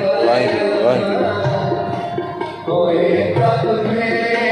ਵਾਹਿਗੁਰੂ ਵਾਹਿਗੁਰੂ। ਹੋਏ ਪ੍ਰਭ ਮੇਰਾ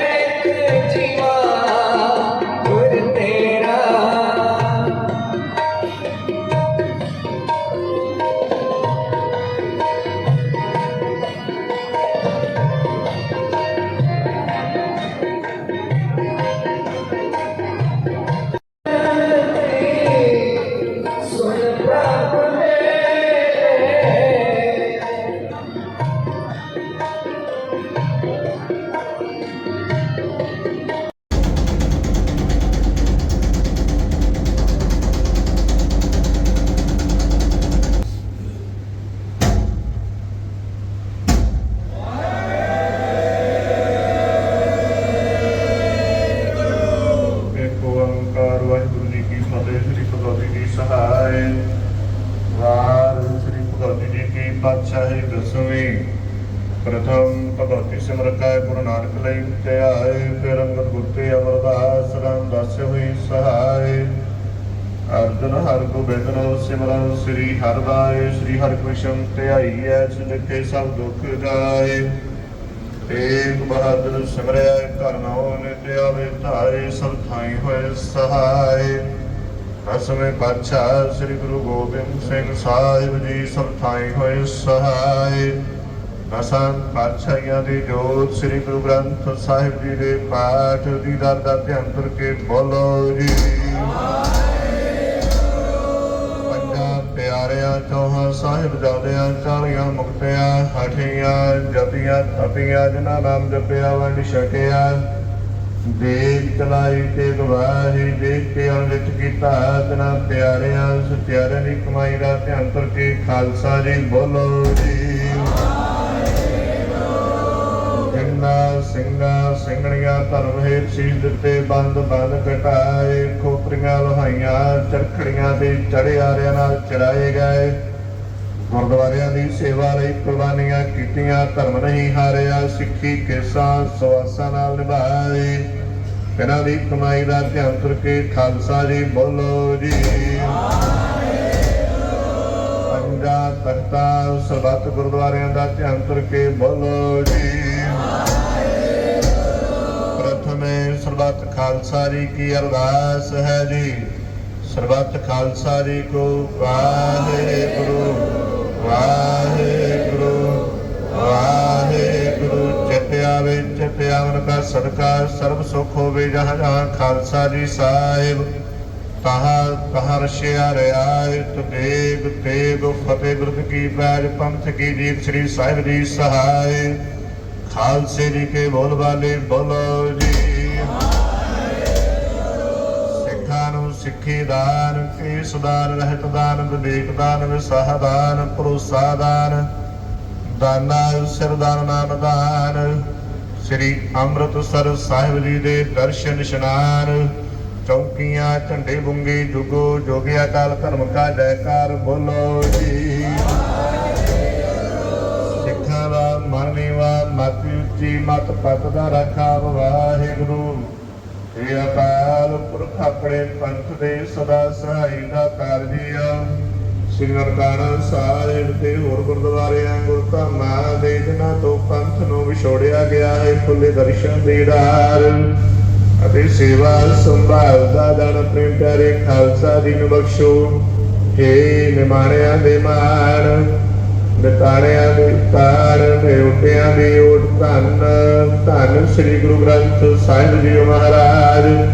ਕੀ ਪਾਤਸ਼ਾਹੀ ਪ੍ਰਥਮ ਭਗਵਤੀ ਸਿਮਰਤਿ ਗੁਰੂ ਨਾਨਕ ਲਈ ਧਿਆਏ ਫਿਰ ਅੰਗਦ ਗੁਰਤੇ ਅਮਰਦਾਸ ਰਾਮਦਾਸ ਹੋਈ ਸਹਾਇ ਅਰਜਨ ਹਰਿ ਗੋਬਿੰਦਨੋ ਸਿਮਰਨ ਸ੍ਰੀ ਹਰਿ ਸ੍ਰੀ ਹਰਿਕ੍ਰਿਸ਼ਨ ਧਿਆਈਐ ਸੁਨਿਖੇ ਸਭ ਦੁਖ ਜਾਏ ਏਕ ਬਹਾਦਰ ਸਿਮਰਿਆ ਘਰ ਨਾਉ ਨਿਤਿ ਆਵੇ ਧਾਰੇ, ਸਭ ਥਾਈ ਹੋਏ ਸਹਾਈ ਅਸਮੇ ਪਾਤਸ਼ਾਹ ਸ੍ਰੀ ਗੁਰੂ ਗੋਬਿੰਦ ਸਿੰਘ ਸਾਹਿਬ ਜੀ ਸਭ ਥਾਈ ਹੋਏ ਸਹਾਈ ਦਸਾਂ ਪਾਤਸ਼ਾਹੀਆਂ ਦੀ ਜੋਤ ਸ੍ਰੀ ਗੁਰੂ ਗ੍ਰੰਥ ਸਾਹਿਬ ਜੀ ਦੇ ਪਾਠ ਦੀ ਦਰ ਧਿਆਨ ਕਰਕੇ ਬੋਲੋ ਜੀ। ਪੰਜਾਂ ਪਿਆਰਿਆਂ, ਚੌਹਾਂ ਸਾਹਿਬ ਜਾਦਿਆਂ ਚਾਲੀਆਂ ਮੁਕਤਿਆਂ, ਹਠੀਆਂ, ਜਪੀਆਂ, ਤਪੀਆਂ, ਜਿਨ੍ਹਾਂ ਨਾਮ ਜਪਿਆ ਵੰਡ ਛਕਿਆ। ਦੇਖ ਚਲਾਈ ਤੇ ਗਵਾਹੀ ਦੇਖ ਕੇ ਅੰਮ੍ਰਿਤ ਕੀਤਾ ਤਨਾ ਪਿਆਰਿਆਂ, ਸਤਿਆਰਿਆਂ ਦੀ ਕਮਾਈ ਦਾ ਧਿਆਨ ਕਰਕੇ ਖਾਲਸਾ ਜੀ ਬੋਲੋ ਜੀ। ਜਿੰਨਾ ਸਿੰਘਾਂ ਸਿੰਘਣੀਆਂ ਧਰਮ ਹੇਤ ਸੀਸ ਦਿੱਤੇ, ਬੰਦ ਬੰਦ ਕਟਾਏ ਖੋਪਰੀਆਂ ਲੋਹਾਈਆਂ, ਚਰਖੜੀਆਂ ਤੇ ਚੜਿਆਰਿਆਂ ਨਾਲ ਚੜਾਏ ਗਏ। ਗੁਰਦੁਆਰਿਆਂ ਦੀ ਸੇਵਾ ਲਈ ਕੁਰਬਾਨੀਆਂ ਕੀਤੀਆਂ, ਧਰਮ ਨਹੀਂ ਹਾਰਿਆ, ਸਿੱਖੀ ਕੇਸਾਂ ਸਵਾਸਾਂ ਨਾਲ ਨਿਭਾਏ। ਇਹਨਾਂ ਦੀ ਕਮਾਈ ਦਾ ਧਿਆਨ ਕਰਕੇ ਖਾਲਸਾ ਜੀ ਬੋਲੋ ਜੀ। ਪੰਜਾ ਤਖਤਾਂ, ਸਰਬੱਤ ਗੁਰਦੁਆਰਿਆਂ ਦਾ ਧਿਆਨ ਤੁਰ ਕੇ ਬੋਲੋ ਜੀ। ਪ੍ਰਥਮੇ, ਸਰਬੱਤ ਖਾਲਸਾ ਜੀ ਕੀ ਅਰਦਾਸ ਹੈ ਜੀ? ਸਰਬੱਤ ਖਾਲਸਾ ਜੀ ਕੋ ਵਾਹਿਗੁਰੂ। ਵਾਹਿਗੁਰੂ ਵਾਹਿਗੁਰੂ ਚਿਤ ਆਵੇ ਚਿਤ ਕਾ ਸਦਕਾ, ਸਰਬ ਸੁਖ ਹੋਵੇ ਜਹਾਂ ਜਹਾਂ ਖਾਲਸਾ ਜੀ ਸਾਹਿਬ। ਤਹਾ ਤਹਾ ਰਸ਼ਿਆ ਰਿਆਇਤ ਦੇਗ ਤੇਗ, ਫਤਿਹ ਗੁਰਦ ਕੀ ਪੈਜ, ਪੰਥ ਕੀ ਜੀਤ ਸ੍ਰੀ ਸਾਹਿਬ ਜੀ ਸਹਾਇ ਖਾਲਸੇ ਜੀ ਕੇ ਬੋਲ ਬਾਲੇ ਬੋਲੋ ਜੀ। ਸਿੱਖੀ ਦਾਨ ਕੇਸ ਦਾਨ ਰਹਿਤ ਦਾਨ ਵਿਵੇਕ ਦਾਨ ਵਿਸਾਹ ਦਾਨ ਭਰੋਸਾ ਦਾਨ ਦਾਨਾ ਸਿਰ ਦਾਨ ਨਾਮ ਦਾਨ ਸ੍ਰੀ ਅੰਮ੍ਰਿਤਸਰ ਸਾਹਿਬ ਜੀ ਦੇ ਦਰਸ਼ਨ ਇਸ਼ਨਾਨ, ਚੌਕੀਆਂ, ਝੰਡੇ ਬੁੰਗੇ, ਜੁਗੋ, ਜੋਗਿਆ ਕਾਲ, ਧਰਮ ਕਾ ਜੈਕਾਰ, ਬੋਲੋ ਜੀ। ਸਿੱਖਾਂ ਦਾ ਮਨ ਨੀਵਾ, ਮਤ ਉੱਚੀ, ਮਤ ਪਤ ਦਾ ਰੱਖਾ, ਵਾਹਿਗੁਰੂ। ਇਹ ਅਕਾਲ ਪੁਰਖ ਆਪਣੇ ਪੰਥ ਦੇ ਸਦਾ ਸਹਾਈ ਦਾ ਕਾਰਜੀਆ ਸ੍ਰੀ ਨਨਕਾਣਾ ਸਾਹਿਬ ਤੇ ਹੋਰ ਗੁਰਦੁਆਰਿਆਂ ਗੁਰਧਾਮਾਂ ਦੇ ਜਿਨ੍ਹਾਂ ਤੋਂ ਪੰਥ ਨੂੰ ਵਿਛੋੜਿਆ ਗਿਆ ਹੈ ਖੁੱਲੇ ਦਰਸ਼ਨ ਦੀਦਾਰ ਅਤੇ ਸੇਵਾ ਸੰਭਾਲ ਦਾ ਦਾਨ ਆਪਣੇ ਪਿਆਰੇ ਖਾਲਸਾ ਜੀ ਨੂੰ ਬਖਸ਼ੋ। ਹੇ ਨਿਮਾਣਿਆਂ ਦੇ ਮਾਣ। ਨਿਤਾਣਿਆਂ ਦੇ ਤਾਣ ਨਿਉਟਿਆਂ ਦੀ ਓਟ ਧੰਨ ਧੰਨ ਸ੍ਰੀ ਗੁਰੂ ਗ੍ਰੰਥ ਸਾਹਿਬ ਜੀ ਮਹਾਰਾਜ।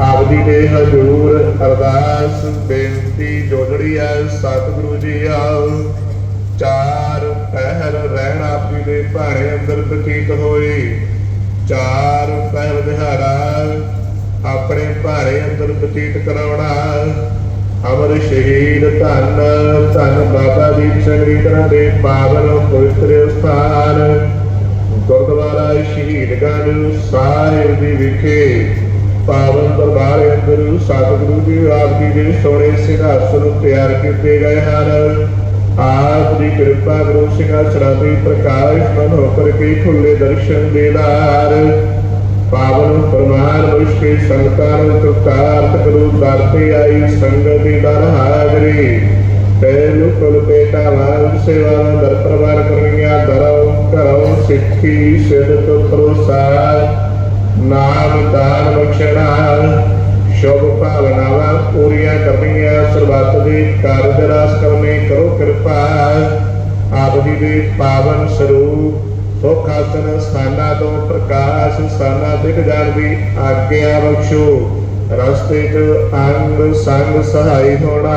ਆਪ ਜੀ ਦੇ ਹਜ਼ੂਰ ਅਰਦਾਸ, ਬੇਨਤੀ ਜੋੜੜੀ ਹੈ ਸਤਿਗੁਰੂ ਜੀ ਆਓ। ਚਾਰ ਪਹਿਰ ਆਪ ਜੀ ਦੇ ਭਾਣੇ ਅੰਦਰ ਬਤੀਤ ਹੋਏ। ਚਾਰ ਪਹਿਰ ਦਿਹਾੜਾ ਆਪਣੇ ਭਾਰੇ ਅੰਦਰ ਬਤੀਤ ਕਰਾਉਣਾ। ਅਮਰ ਸ਼ਹੀਦ ਧੰਨ ਧੰਨ ਬਾਬਾ ਦੀਪ ਸਿੰਘ ਜੀ ਦੇ ਪਾਵਨ ਪਵਿੱਤਰ ਸਥਾਨ। ਗੁਰਦੁਆਰਾ ਸ਼ਹੀਦਗੰਜ ਸਾਹਿਬ ਦੀ ਵਿਖੇ ਪਾਵਨ ਦਰਬਾਰ ਅੰਦਰ ਸਤਿਗੁਰੂ ਜੀ ਆਪ ਜੀ ਦੇ ਸੋਹਣੇ ਸਿੰਘਾਸਨ ਤਿਆਰ ਕੀਤੇ ਗਏ ਹਨ। ਆਪ ਦੀ ਕਿਰਪਾ ਗੁਰੂ ਸਿੰਘਾਸਨਾਂ ਦੇ ਪ੍ਰਕਾਸ਼ ਮਨ ਹੋ ਕਰਕੇ ਖੁੱਲੇ ਦਰਸ਼ਨ ਦੇਦਾਰ ਪਾਵਨ ਪਰਮਾਨ ਮੁਸ਼ਕੇ ਸੰਗਤਾਂ ਨੂੰ ਤੁਕਾਰਤ ਗੁਰੂ ਦਰ ਆਈ ਸੰਗਤ ਦੀ ਦਰ ਹਾਜ਼ਰੀ ਪਹਿਲੂ ਕੁਲ ਬੇਟਾ ਵਾਂਗ ਸੇਵਾ ਦਰ ਪ੍ਰਵਾਨ ਕਰਨੀਆਂ, ਦਰਉ ਕਰਉ ਸਿੱਖੀ, ਸਿੱਧ ਭਰੋਸਾ। ਨਾਮ ਦਾਨ ਬਖਸ਼ਣਾ, ਸ਼ੁਭ ਭਾਵਨਾਵਾਂ ਪੂਰੀਆਂ ਕਰਨੀਆਂ, ਸਰਬੱਤ ਦੇ ਕਾਰਜ ਰਾਸ ਕਰਨੇ ਕਰੋ ਕਿਰਪਾ। ਆਪ ਜੀ ਦੇ ਪਾਵਨ ਸਰੂਪ ਸੁਖ ਆਸਨ ਸਥਾਨਾਂ ਤੋਂ ਪ੍ਰਕਾਸ਼ ਸਥਾਨਾਂ ਦਿਖ ਜਾਣ ਦੀ ਆਗਿਆ ਬਖਸ਼ੋ। ਰਸਤੇ 'ਚ ਅੰਗ ਸੰਗ ਸਹਾਈ ਹੋਣਾ।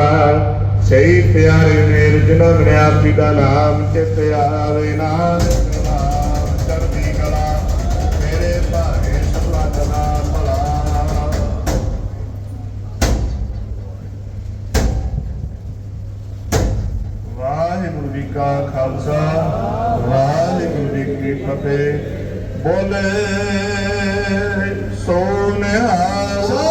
ਸਹੀ ਪਿਆਰੇ ਮੇਰ ਜਿਨ੍ਹਾਂ ਨੇ ਆਪ ਜੀ ਦਾ ਨਾਮ ਚਿਤ ਆਵੇ ਨਾਮ ਚੜ੍ਹਦੀ ਕਲਾ ਮੇਰੇ ਭਾਗੇ ਸਭਾ ਜਨਾ ਭਲਾ ਵਾਹਿਗੁਰੂ ਜੀ ਕਾ ਖਾਲਸਾ, ਵਾਹਿਗੁਰੂ ਕੀ ਫਤਿਹ। ਬੋਲੇ ਸੋ